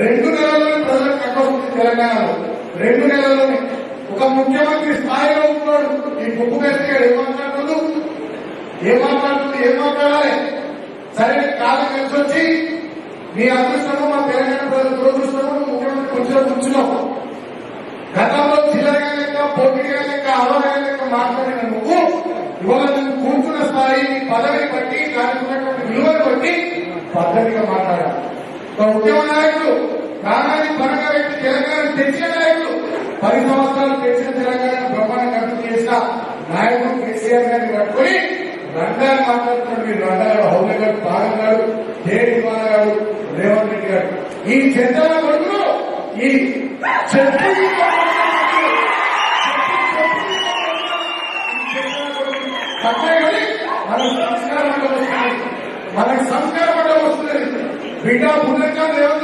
రెండు నెలల్లోనే ప్రజలకు కట్టొస్తుంది తెలంగాణలో. రెండు నెలల్లోనే ఒక ముఖ్యమంత్రి స్థాయిలో ఉన్నాడు. ఈ బొగ్గు వేస్తే ఏం మాట్లాడుతుంది ఏం మాట్లాడుతుంది ఏం మాట్లాడాలి? సరే కాలం కలిసి వచ్చి మీ అదృష్టము మా తెలంగాణ ప్రజల దురదృష్టము ముఖ్యమంత్రి కూర్చొని కూర్చున్నావు గతంలో జిల్లాగా లెక్క పోటీగా లెక్క అవగా లెక్క మాట్లాడిన నువ్వు ఇవాళ నువ్వు కూర్చున్న స్థాయి నీ పదవిని బట్టి దానికి ఉన్నటువంటి విలువను బట్టి పద్ధతిగా మాట్లాడాలి. ఉద్యమ నాయకులు ప్రాణాన్ని పరంగా పెట్టి తెలంగాణ తెచ్చిన నాయకులు పది సంవత్సరాలు తెచ్చిన తెలంగాణ బ్రహ్మాండంగా అభివృద్ధి చేసిన నాయకుడు కేసీఆర్ గారిని పట్టుకొని రంగాన్ని మాట్లాడుతున్నాడు మీరు రంగారు హౌలే గారు పాగం గారు దేవి కుమార్ గారు రేవంత్ రెడ్డి గారు. ఈ చెంతల కొడుకులు ఈ చెప్పు మనకు సంస్కారం అంటే మనకు సంస్కారం बेटा मुल्क का